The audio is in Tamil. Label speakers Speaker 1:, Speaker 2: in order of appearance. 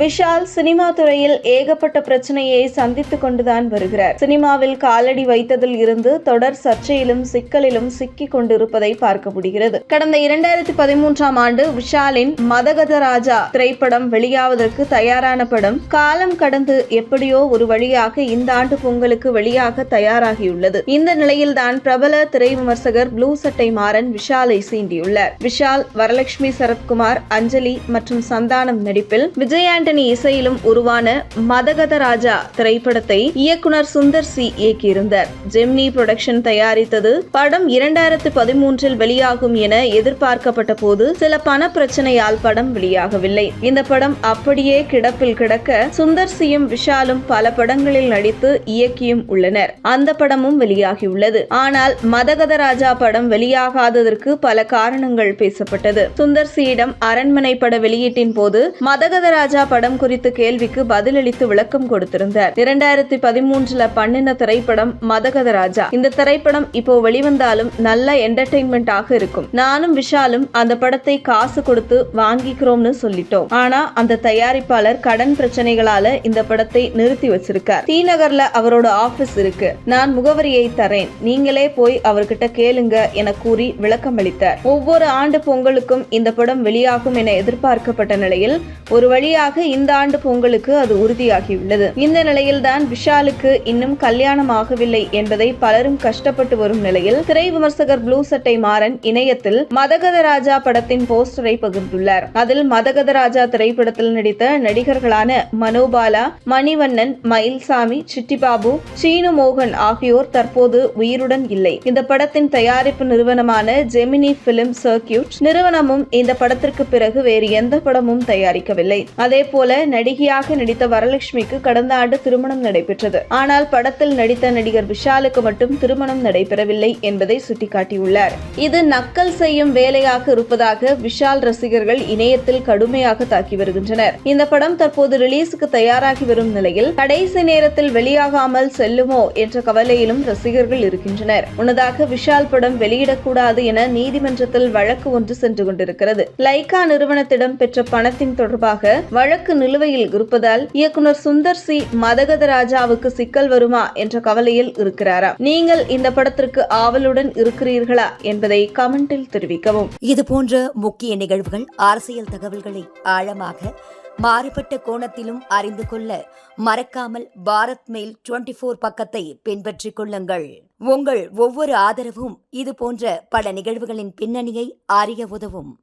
Speaker 1: விஷால் சினிமா துறையில் ஏகப்பட்ட பிரச்சனையை சந்தித்துக் கொண்டுதான் வருகிறார். சினிமாவில் காலடி வைத்ததில் இருந்து தொடர் சர்ச்சையிலும் சிக்கலிலும் சிக்கிக் கொண்டிருப்பதை பார்க்க முடிகிறது. கடந்த இரண்டாயிரத்தி பதிமூன்றாம் ஆண்டு விஷாலின் மதகத ராஜா திரைப்படம் வெளியாவதற்கு தயாரான படம் காலம் கடந்து எப்படியோ ஒரு வழியாக இந்த ஆண்டு பொங்கலுக்கு வெளியாக தயாராகியுள்ளது. இந்த நிலையில்தான் பிரபல திரை விமர்சகர் ப்ளூ சட்டை மாறன் விஷாலை சீண்டியுள்ளார். விஷால் வரலட்சுமி சரத்குமார் அஞ்சலி மற்றும் சந்தானம் நடிப்பில் விஜய் கூட்டணி இசையிலும் உருவான மதகத ராஜா திரைப்படத்தை இயக்குனர் சுந்தர் சி இயக்கியிருந்தார். ஜெம்னி புரொடக்ஷன் தயாரித்தது படம் இரண்டாயிரத்து பதிமூன்றில் வெளியாகும் என எதிர்பார்க்கப்பட்ட போது சில பண பிரச்சனையால் படம் வெளியாகவில்லை. இந்த படம் அப்படியே கிடப்பில் கிடக்க சுந்தர் சியும் விஷாலும் பல படங்களில் நடித்து இயக்கியும் உள்ளனர். அந்த படமும் வெளியாகியுள்ளது. ஆனால் மதகத ராஜா படம் வெளியாகாததற்கு பல காரணங்கள் பேசப்பட்டது. சுந்தர் சியிடம் அரண்மனை பட வெளியீட்டின் போது மதகத ராஜா படம் படம் குறித்த கேள்விக்கு பதிலளித்து விளக்கம் கொடுத்திருந்தார். இரண்டாயிரத்தி பதிமூன்றுல பண்ணின திரைப்படம் மதகத ராஜா. இந்த திரைப்படம் இப்போ வெளிவந்தாலும் நல்ல என்டர்டைன்மெண்ட் ஆக இருக்கும். நானும் விஷாலும் அந்த படத்தை காசு கொடுத்து வாங்கிக்கிறோம்னு சொல்லிட்டோம். ஆனா அந்த தயாரிப்பாளர் கடன் பிரச்சனைகளால இந்த படத்தை நிறுத்தி வச்சிருக்கார். டி நகர்ல அவரோட ஆபீஸ் இருக்கு. நான் முகவரியை தரேன். நீங்களே போய் அவர்கிட்ட கேளுங்க என கூறி விளக்கம் அளித்தார் ஒவ்வொரு ஆண்டு பொங்கலுக்கும் இந்த படம் வெளியாகும் என எதிர்பார்க்கப்பட்ட நிலையில் ஒரு வழியாக இந்த ஆண்டு பொங்கலுக்கு அது உறுதியாகியுள்ளது. இந்த நிலையில்தான் விஷாலுக்கு இன்னும் கல்யாணம் ஆகவில்லை என்பதை பலரும் கஷ்டப்பட்டு வரும் நிலையில் திரை விமர்சகர் ப்ளூ சட்டை மாறன் இணையத்தில் மதகத ராஜா படத்தின் போஸ்டரை பகிர்ந்துள்ளார். அதில் மதகத ராஜா திரைப்படத்தில் நடித்த நடிகர்களான மனோபாலா மணிவண்ணன் மயில்சாமி சிட்டிபாபு சீனு மோகன் ஆகியோர் தற்போது உயிருடன் இல்லை. இந்த படத்தின் தயாரிப்பு நிறுவனமான ஜெமினி பிலிம் சர்க்கியூட் நிறுவனமும் இந்த படத்திற்கு பிறகு வேறு எந்த படமும் தயாரிக்கவில்லை. அதே போல நடிகையாக நடித்த வரலட்சுமிக்கு கடந்த ஆண்டு திருமணம் நடைபெற்றது. ஆனால் படத்தில் நடித்த நடிகர் விஷாலுக்கு மட்டும் திருமணம் நடைபெறவில்லை என்பதை சுட்டிக்காட்டியுள்ளார். இது நக்கல் செய்யும் வேலையாக இருப்பதாக விஷால் ரசிகர்கள் இணையத்தில் கடுமையாக தாக்கி வருகின்றனர். இந்த படம் தற்போது ரிலீஸுக்கு தயாராகி வரும் நிலையில் கடைசி நேரத்தில் வெளியாகாமல் செல்லுமோ என்ற கவலையிலும் ரசிகர்கள் இருக்கின்றனர். முன்னதாக விஷால் படம் வெளியிடக்கூடாது என நீதிமன்றத்தில் வழக்கு ஒன்று சென்று கொண்டிருக்கிறது. லைகா நிறுவனத்திடம் பெற்ற பணத்தின் தொடர்பாக வழக்கு நிலுவையில் இருப்பதால் இயக்குனர் சுந்தர் சி மதகத ராஜாவுக்கு சிக்கல் வருமா என்ற கவலையில் இருக்கிறாரா? நீங்கள் இந்த படத்திற்கு ஆவலுடன் இருக்கிறீர்களா என்பதை கமெண்டில் தெரிவிக்கவும்.
Speaker 2: இது போன்ற முக்கிய நிகழ்வுகள் அரசியல் தகவல்களை ஆழமாக மாறுபட்ட கோணத்திலும் அறிந்து கொள்ள மறக்காமல் பாரத் மெயில் டுவெண்டி ஃபோர் பக்கத்தை பின்பற்றிக் கொள்ளுங்கள். உங்கள் ஒவ்வொரு ஆதரவும் இது போன்ற பல நிகழ்வுகளின் பின்னணியை அறிய உதவும்.